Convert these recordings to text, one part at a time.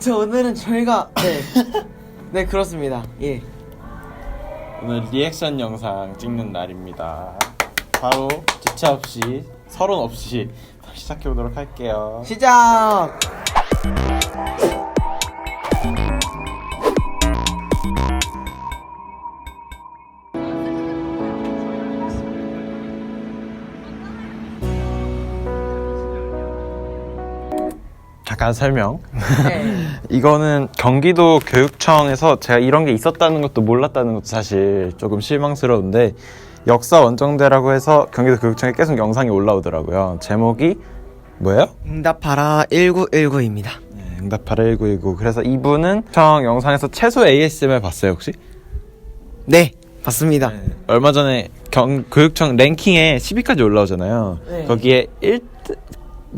저 오늘은 저희가 네, 네 그렇습니다. 예. 오늘 리액션 영상 찍는 날입니다. 바로 주차 없이 서론 없이 시작해 보도록 할게요. 시작. 잠깐 설명. 네. 이거는 경기도 교육청에서 제가 이런 게 있었다는 것도 몰랐다는 것도 사실 조금 실망스러운데 역사 원정대라고 해서 경기도 교육청에 계속 영상이 올라오더라고요. 제목이 뭐예요? 응답하라 1919입니다. 네, 응답하라 1919. 그래서 이분은 청 영상에서 최소 ASMR 봤어요 혹시? 네, 맞습니다. 얼마 전에 경, 교육청 랭킹에 10위까지 올라오잖아요. 네. 거기에 1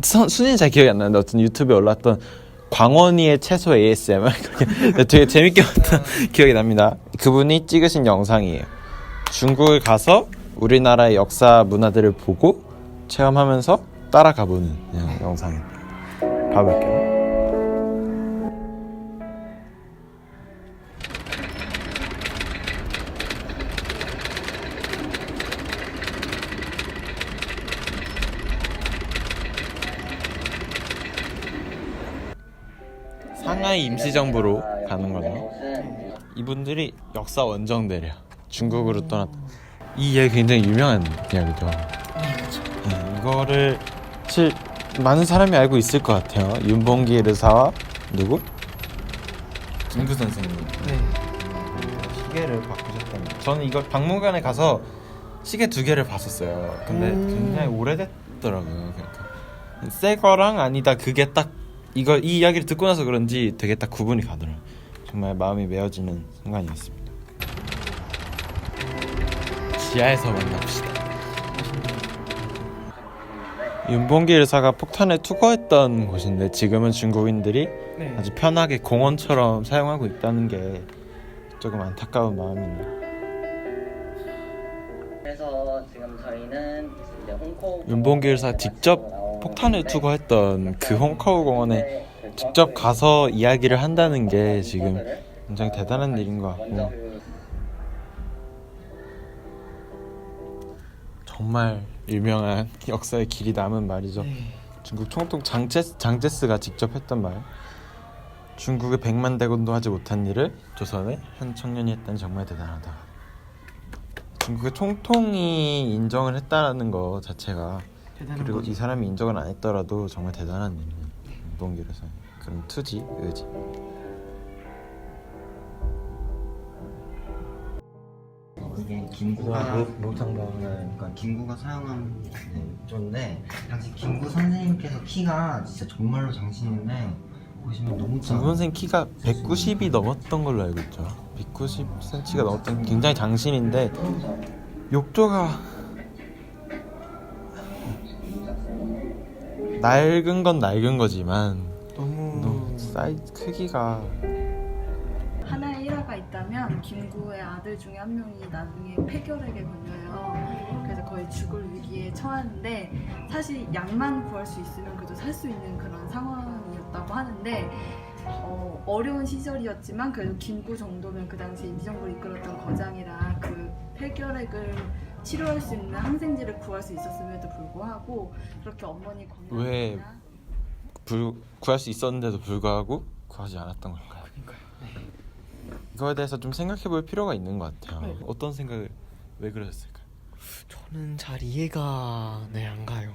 순위는 잘 기억이 안 나는데 어떤 유튜브에 올랐던 광원이의 채소 ASMR 되게 재밌게 봤던 기억이 납니다. 그분이 찍으신 영상이에요. 중국을 가서 우리나라의 역사 문화들을 보고 체험하면서 따라가 보는 그냥 영상입니다. 봐볼게요. 상하이 임시정부로 가는 거죠. 이분들이 역사 원정대래요. 중국으로 떠났. 이 이야기 굉장히 유명한 이야기죠. 네, 이거를 사실 많은 사람이 알고 있을 것 같아요. 윤봉길 의사와 누구? 김구 선생님. 네. 시계를 바꾸셨다는. 저는 이걸 박물관에 가서 시계 두 개를 봤었어요. 근데 음. 굉장히 오래됐더라고요. 그러니까 새 거랑 아니다 그게 딱 이걸 이 이야기를 듣고 나서 그런지 되게 딱 구분이 가더라고요. 정말 마음이 메어지는 순간이었습니다. 지하에서 만납시다. 윤봉길 의사가 폭탄을 투과했던 곳인데 지금은 중국인들이 네. 아주 편하게 공원처럼 사용하고 있다는 게 조금 안타까운 마음이네요. 그래서 지금 저희는 이제 홍콩 윤봉길 의사 직접 폭탄을 투과했던 그 홍커우 공원에 직접 가서 이야기를 한다는 게 지금 굉장히 대단한 일인 것 같고 정말 유명한 역사의 길이 남은 말이죠. 중국 총통 장제스, 장제스가 직접 했던 말. 중국의 백만 대군도 하지 못한 일을 조선의 한 청년이 했다니 정말 대단하다. 중국의 총통이 인정을 했다는 거 자체가 대단한 그리고 거죠. 이 사람이 인정을 안 했더라도 정말 대단한 일이에요. 운동기로서 그럼 투지 의지. 이게 김구가 목장방은 그러니까 김구가 사용한 조인데 당시 김구 선생님께서 키가 진짜 정말로 장신인데 보시면 너무 장 작아요. 선생 키가 190이 넘었던 걸로 알고 있죠. 190cm가 넘었던 굉장히 장신인데 욕조가 낡은 건 낡은 거지만 너무 너무 사이즈 크기가 하나의 일화가 있다면 김구의 아들 중에 한 명이 나중에 폐결핵에 걸려요. 그래서 거의 죽을 위기에 처하는데 사실 약만 구할 수 있으면 그래도 살 수 있는 그런 상황이었다고 하는데 어, 어려운 시절이었지만 그래도 김구 정도면 그 당시 임시정부를 이끌었던 거장이라 그 폐결핵을 치료할 수 있는 항생제를 구할 수 있었음에도 불구하고 그렇게 어머니 왜? 건강이나 불, 구할 수 있었는데도 불구하고 구하지 않았던 걸까요? 이거에 대해서 좀 생각해 볼 필요가 있는 것 같아요. 네. 어떤 생각을 왜 그러셨을까요? 저는 잘 이해가 네 안 가요.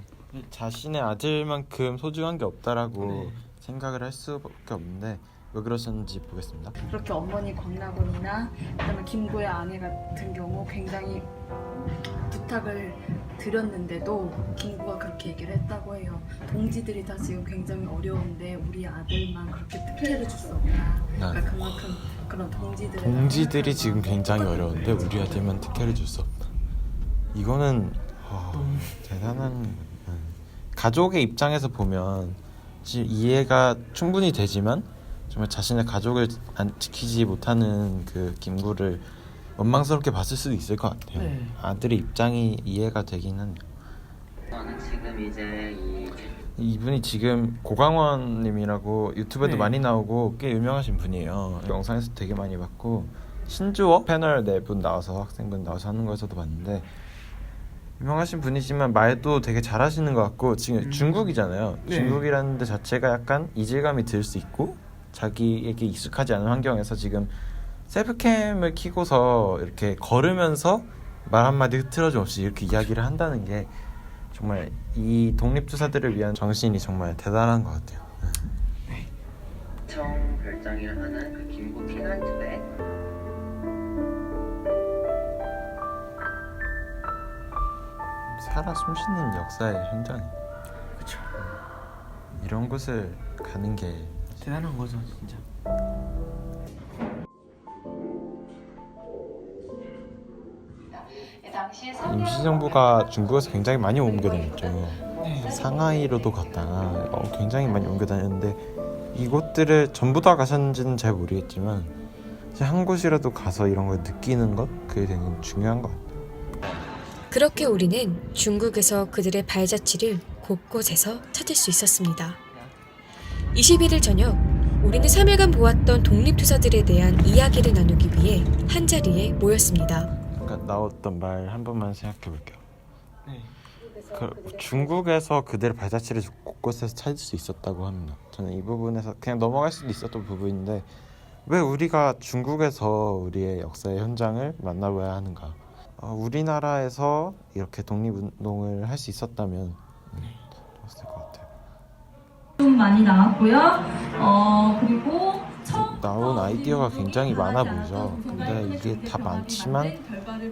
자신의 아들만큼 소중한 게 없다라고 네. 생각을 할 수밖에 없는데 왜 그러셨는지 보겠습니다. 그렇게 어머니 권나곤이나 그다음에 김구의 아내 같은 경우 굉장히 부탁을 드렸는데도 김구가 그렇게 얘기를 했다고 해요. 동지들이 다 지금 굉장히 어려운데 우리 아들만 그렇게 특혜를 줄 수 없다. 그러니까 그만큼 그런 동지들의 동지들이 지금 굉장히 어려운데 우리 아들만 특혜를 줄 수 없다. 이거는 어, 대단한 음, 가족의 입장에서 보면 지- 이해가 충분히 되지만 정말 자신의 가족을 안 지키지 못하는 그 김구를 원망스럽게 봤을 수도 있을 것 같아요. 네. 아들의 입장이 이해가 되긴 한데 저는 지금 이제 이 이분이 지금 고강원님이라고 유튜브에도 네. 많이 나오고 꽤 유명하신 분이에요. 영상에서 되게 많이 봤고 신주어 패널 네 분 나와서 학생분 나와서 하는 거에서도 봤는데 유명하신 분이지만 말도 되게 잘하시는 것 같고 지금 음. 중국이잖아요. 네. 중국이라는 데 자체가 약간 이질감이 들 수 있고 자기에게 익숙하지 않은 환경에서 지금 셀프캠을 키고서 이렇게 걸으면서 말 한마디 흐트러짐 없이 이렇게 이야기를 한다는 게 정말 이 독립투사들을 위한 정신이 정말 대단한 것 같아요. 처음 별장이라 하는 그 김구 피난집에 살아 숨쉬는 역사의 현장이. 그쵸. 이런 곳을 가는 게 대단한 거죠, 진짜. 임시정부가 중국에서 굉장히 많이 옮겨 다녔죠. 네. 상하이로도 갔다가 어, 굉장히 많이 옮겨 다녔는데 이곳들을 전부 다 가셨는지는 잘 모르겠지만 이제 한 곳이라도 가서 이런 걸 느끼는 것 그게 되게 중요한 것 같아요. 그렇게 우리는 중국에서 그들의 발자취를 곳곳에서 찾을 수 있었습니다. 21일 저녁, 우리는 3일간 보았던 독립투사들에 대한 이야기를 나누기 위해 한자리에 모였습니다. 아까 나왔던 말 한 번만 생각해 볼게요. 네. 그 중국에서 그들의 발자취를 곳곳에서 찾을 수 있었다고 합니다. 저는 이 부분에서 그냥 넘어갈 수도 있었던 부분인데 왜 우리가 중국에서 우리의 역사의 현장을 만나봐야 하는가? 어, 우리나라에서 이렇게 독립운동을 할 수 있었다면 음, 좋았을 것 같아요. 좀 많이 나왔고요. 어 그리고 나온 아이디어가 굉장히 많아 보이죠. 근데 이게 다 많지만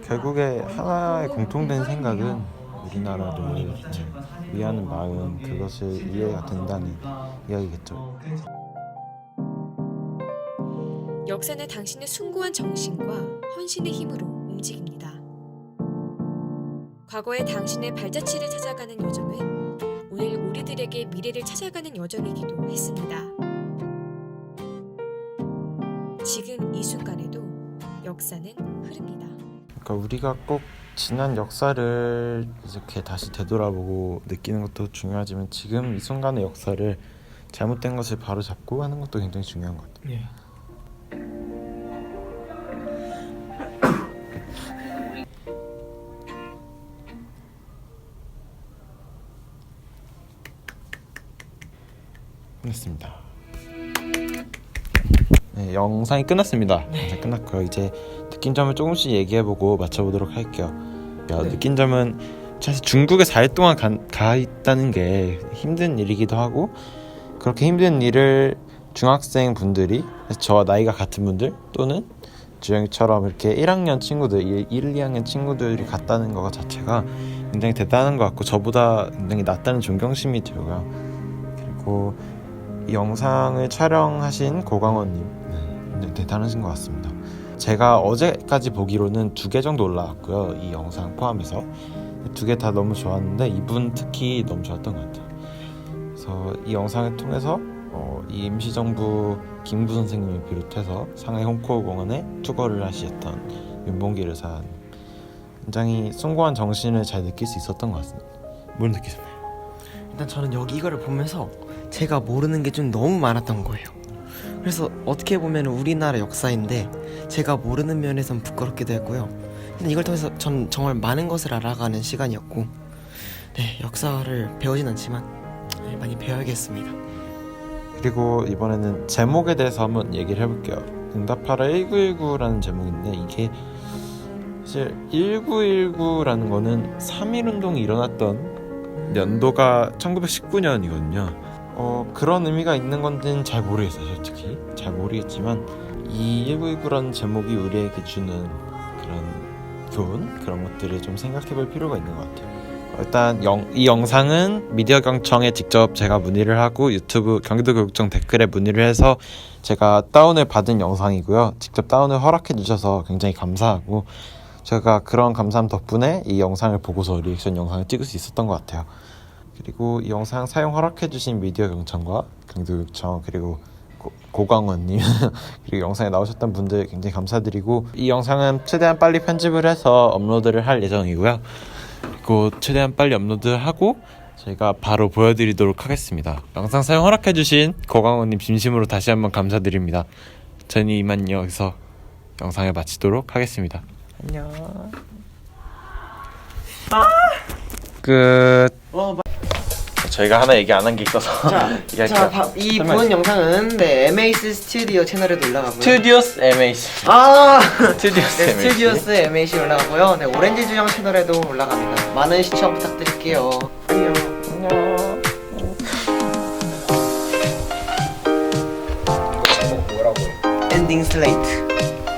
결국에 하나의 공통된 생각은 우리나라를 위하는 마음 그것을 이해가 된다는 이야기겠죠. 역사는 당신의 숭고한 정신과 헌신의 힘으로 움직입니다. 과거의 당신의 발자취를 찾아가는 여정은 오늘 우리들에게 미래를 찾아가는 여정이기도 했습니다. 지금 이 순간에도 역사는 흐릅니다. 그러니까 우리가 꼭 지난 역사를 이렇게 다시 되돌아보고 느끼는 것도 중요하지만 지금 이 순간의 역사를 잘못된 것을 바로 잡고 하는 것도 굉장히 중요한 것 같아요. 네. 끝났습니다. 네, 영상이 끝났습니다. 영상 끝났고요. 이제 느낀 점을 조금씩 얘기해보고 맞춰보도록 할게요. 야, 네. 느낀 점은 사실 중국에 4일 동안 가, 가 있다는 게 힘든 일이기도 하고 그렇게 힘든 일을 중학생 분들이 저와 나이가 같은 분들 또는 주영이처럼 이렇게 1학년 친구들, 1, 2학년 친구들이 갔다는 것 자체가 굉장히 대단한 것 같고 저보다 굉장히 낫다는 존경심이 들고요. 그리고 이 영상을 촬영하신 고광원님 네, 대단하신 것 같습니다. 제가 어제까지 보기로는 두 개 정도 올라왔고요. 이 영상 포함해서 두 개 다 너무 좋았는데 이분 특히 너무 좋았던 것 같아요. 그래서 이 영상을 통해서 어, 이 임시정부 김구 선생님을 비롯해서 상해 홍코공원에 투거를 하셨던 윤봉길 의사 굉장히 숭고한 정신을 잘 느낄 수 있었던 것 같습니다. 뭘 느끼셨나요? 일단 저는 여기 이거를 보면서 제가 모르는 게 좀 너무 많았던 거예요. 그래서 어떻게 보면 우리나라 역사인데 제가 모르는 면에선 부끄럽기도 했고요. 근데 이걸 통해서 전 정말 많은 것을 알아가는 시간이었고, 네 역사를 배우진 않지만 네, 많이 배워야겠습니다. 그리고 이번에는 제목에 대해서 한번 얘기를 해볼게요. 응답하라 1919라는 제목인데 이게 사실 1919라는 거는 3.1 운동이 일어났던 연도가 1919년이거든요. 어, 그런 의미가 있는 건지는 잘 모르겠어요, 솔직히. 잘 모르겠지만 이 1919라는 제목이 우리에게 주는 그런 교훈 그런 것들을 좀 생각해 볼 필요가 있는 것 같아요. 일단 영, 이 영상은 미디어 경청에 직접 제가 문의를 하고 유튜브 경기도 교육청 댓글에 문의를 해서 제가 다운을 받은 영상이고요. 직접 다운을 허락해 주셔서 굉장히 감사하고 제가 그런 감사함 덕분에 이 영상을 보고서 리액션 영상을 찍을 수 있었던 것 같아요. 그리고 이 영상 사용 허락해 주신 미디어 경청과 교육청 그리고 고, 고광원님 그리고 영상에 나오셨던 분들 굉장히 감사드리고 이 영상은 최대한 빨리 편집을 해서 업로드를 할 예정이고요. 그리고 최대한 빨리 업로드하고 저희가 바로 보여드리도록 하겠습니다. 영상 사용 허락해주신 고광호님 진심으로 다시 한번 감사드립니다. 저는 이만 여기서 영상을 마치도록 하겠습니다. 안녕. 끝. 어, 저희가 하나 얘기 안 한 게 있어서 자, 얘기할게요. 자, 바, 이 설명해 본 영상은 네, MAC 스튜디오 채널에도 올라가고요. 스튜디오스 MAC. 아, 스튜디오스 네, MAC. 스튜디오스 MAC 올라가고요. 네, 오렌지 주영 채널에도 올라갑니다. 많은 시청 부탁드릴게요. 안녕. 안녕. 엔딩 슬레이트.